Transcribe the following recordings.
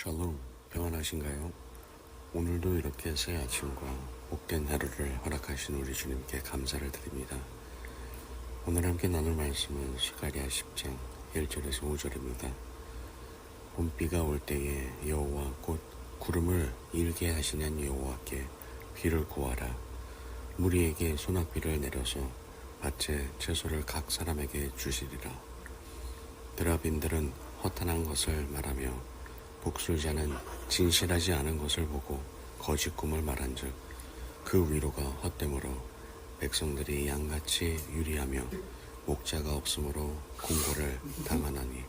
샬롬, 평안하신가요? 오늘도 이렇게 새 아침과 복된 하루를 허락하신 우리 주님께 감사를 드립니다. 오늘 함께 나눌 말씀은 스가리아 10장 1절에서 5절입니다. 봄비가 올 때에 여호와 곧 구름을 일게 하시는 여호와께 비를 구하라. 무리에게 소낙비를 내려서 밭에 채소를 각 사람에게 주시리라. 드라빈들은 허탄한 것을 말하며 복술자는 진실하지 않은 것을 보고 거짓 꿈을 말한즉 그 위로가 헛되므로 백성들이 양같이 유리하며 목자가 없으므로 공고를 당하나니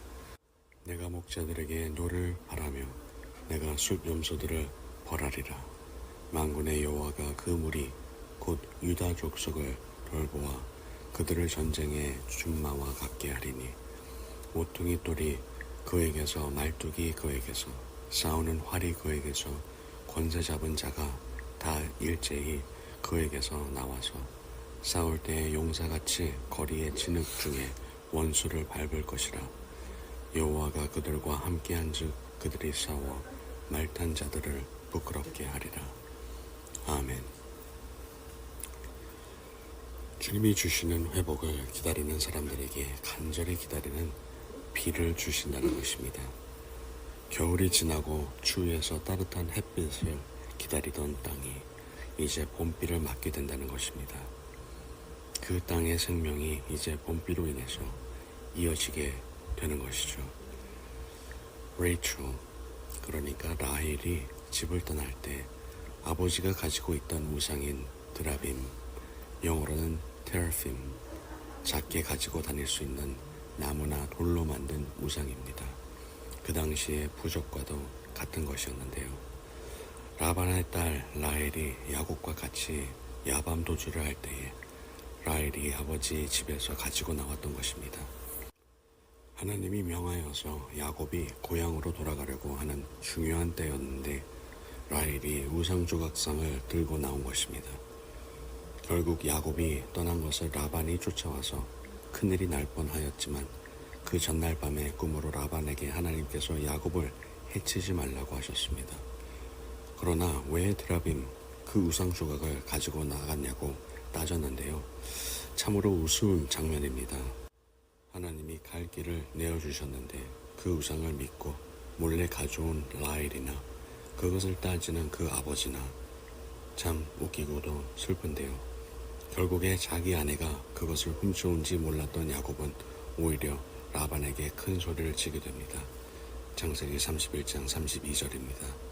내가 목자들에게 노를 바라며 내가 숲 염소들을 벌하리라. 만군의 여호와가 그 무리 곧 유다 족속을 돌보아 그들을 전쟁의 준마와 같게 하리니 모퉁이 돌이 그에게서 말뚝이 그에게서 싸우는 활이 그에게서 권세 잡은 자가 다 일제히 그에게서 나와서 싸울 때의 용사같이 거리의 진흙 중에 원수를 밟을 것이라. 여호와가 그들과 함께한즉 그들이 싸워 말탄 자들을 부끄럽게 하리라. 아멘. 주님이 주시는 회복을 기다리는 사람들에게 간절히 기다리는 비를 주신다는 것입니다. 겨울이 지나고 추위에서 따뜻한 햇빛을 기다리던 땅이 이제 봄비를 맞게 된다는 것입니다. 그 땅의 생명이 이제 봄비로 인해서 이어지게 되는 것이죠. 레이첼, 그러니까 라헬이 집을 떠날 때 아버지가 가지고 있던 우상인 드라빔, 영어로는 테라핌, 작게 가지고 다닐 수 있는 나무나 돌로 만든 우상입니다. 그 당시의 부족과도 같은 것이었는데요. 라반의 딸 라헬이 야곱과 같이 야밤 도주를 할 때에 라헬이 아버지 집에서 가지고 나왔던 것입니다. 하나님이 명하여서 야곱이 고향으로 돌아가려고 하는 중요한 때였는데 라헬이 우상 조각상을 들고 나온 것입니다. 결국 야곱이 떠난 것을 라반이 쫓아와서 큰일이 날 뻔하였지만 그 전날 밤에 꿈으로 라반에게 하나님께서 야곱을 해치지 말라고 하셨습니다. 그러나 왜 드라빔 그 우상 조각을 가지고 나갔냐고 따졌는데요. 참으로 우스운 장면입니다. 하나님이 갈 길을 내어주셨는데 그 우상을 믿고 몰래 가져온 라헬이나 그것을 따지는 그 아버지나 참 웃기고도 슬픈데요. 결국에 자기 아내가 그것을 훔쳐온지 몰랐던 야곱은 오히려 라반에게 큰 소리를 치게 됩니다. 창세기 31장 32절입니다.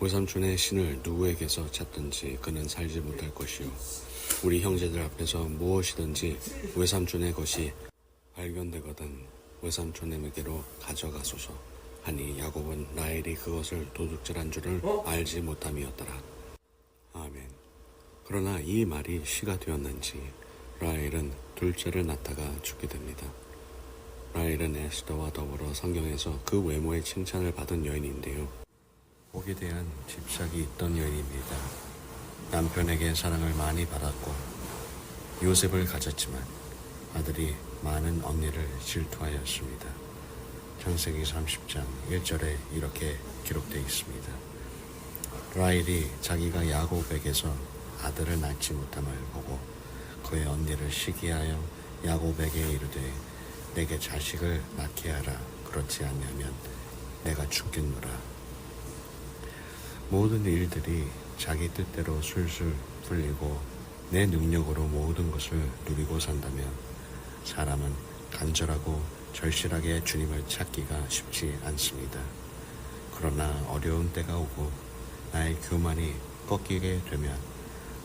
외삼촌의 신을 누구에게서 찾든지 그는 살지 못할 것이요. 우리 형제들 앞에서 무엇이든지 외삼촌의 것이 발견되거든 외삼촌에게로 가져가소서 하니 야곱은 라헬이 그것을 도둑질한 줄을 알지 못함이었더라. 아멘. 그러나 이 말이 시가 되었는지 라헬은 둘째를 낳다가 죽게 됩니다. 라헬은 에스더와 더불어 성경에서 그 외모의 칭찬을 받은 여인인데요. 복에 대한 집착이 있던 여인입니다. 남편에게 사랑을 많이 받았고 요셉을 가졌지만 아들이 많은 언니를 질투하였습니다. 창세기 30장 1절에 이렇게 기록되어 있습니다. 라헬이 자기가 야곱에게서 아들을 낳지 못함을 보고 그의 언니를 시기하여 야곱에게 이르되 내게 자식을 낳게 하라 그렇지 않냐면 내가 죽겠노라 모든 일들이 자기 뜻대로 술술 풀리고 내 능력으로 모든 것을 누리고 산다면 사람은 간절하고 절실하게 주님을 찾기가 쉽지 않습니다. 그러나 어려운 때가 오고 나의 교만이 꺾이게 되면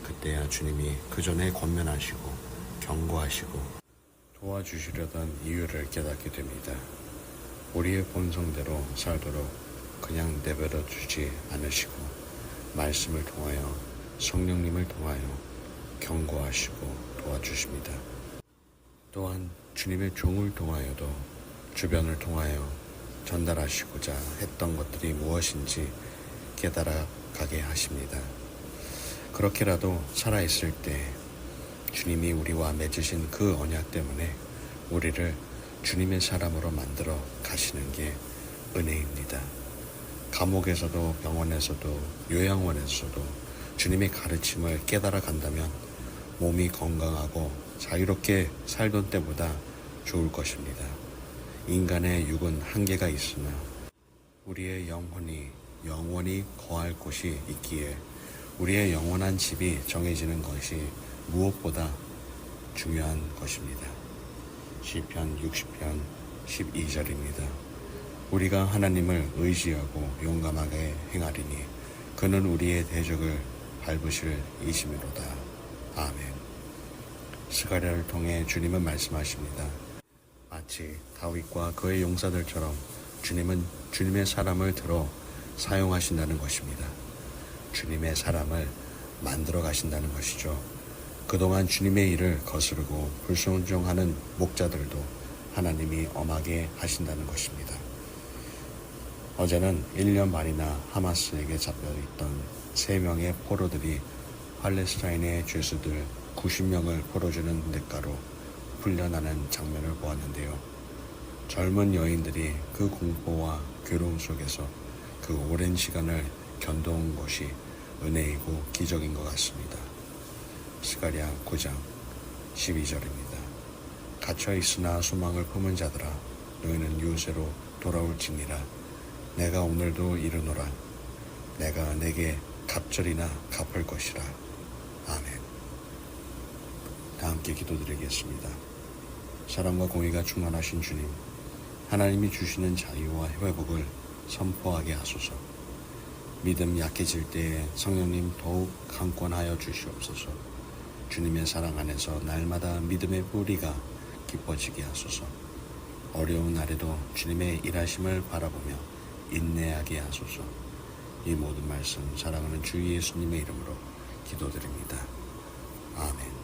그때야 주님이 그 전에 권면하시고 경고하시고 도와주시려던 이유를 깨닫게 됩니다. 우리의 본성대로 살도록 그냥 내버려 두지 않으시고 말씀을 통하여 성령님을 통하여 경고하시고 도와주십니다. 또한 주님의 종을 통하여도 주변을 통하여 전달하시고자 했던 것들이 무엇인지 깨달아 가게 하십니다. 그렇게라도 살아있을 때 주님이 우리와 맺으신 그 언약 때문에 우리를 주님의 사람으로 만들어 가시는 게 은혜입니다. 감옥에서도 병원에서도 요양원에서도 주님의 가르침을 깨달아 간다면 몸이 건강하고 자유롭게 살던 때보다 좋을 것입니다. 인간의 육은 한계가 있으나 우리의 영혼이 영원히 거할 곳이 있기에 우리의 영원한 집이 정해지는 것이 무엇보다 중요한 것입니다. 시편 60편 12절입니다. 우리가 하나님을 의지하고 용감하게 행하리니 그는 우리의 대적을 밟으실 이심이로다. 아멘. 스가랴를 통해 주님은 말씀하십니다. 마치 다윗과 그의 용사들처럼 주님은 주님의 사람을 들어 사용하신다는 것입니다. 주님의 사람을 만들어 가신다는 것이죠. 그동안 주님의 일을 거스르고 불순종하는 목자들도 하나님이 엄하게 하신다는 것입니다. 어제는 1년 반이나 하마스에게 잡혀있던 3명의 포로들이 팔레스타인의 죄수들 90명을 풀어주는 대가로 풀려나는 장면을 보았는데요. 젊은 여인들이 그 공포와 괴로움 속에서 그 오랜 시간을 견뎌온 것이 은혜이고 기적인 것 같습니다. 스가랴 9장 12절입니다. 갇혀 있으나 소망을 품은 자들아 너희는 요새로 돌아올지니라 내가 오늘도 이르노라 내가 내게 갑절이나 갚을 것이라 아멘. 다 함께 기도드리겠습니다. 사랑과 공의가 충만하신 주님, 하나님이 주시는 자유와 회복을 선포하게 하소서. 믿음 약해질 때에 성령님 더욱 강권하여 주시옵소서. 주님의 사랑 안에서 날마다 믿음의 뿌리가 깊어지게 하소서. 어려운 날에도 주님의 일하심을 바라보며 인내하게 하소서. 이 모든 말씀 사랑하는 주 예수님의 이름으로 기도드립니다. 아멘.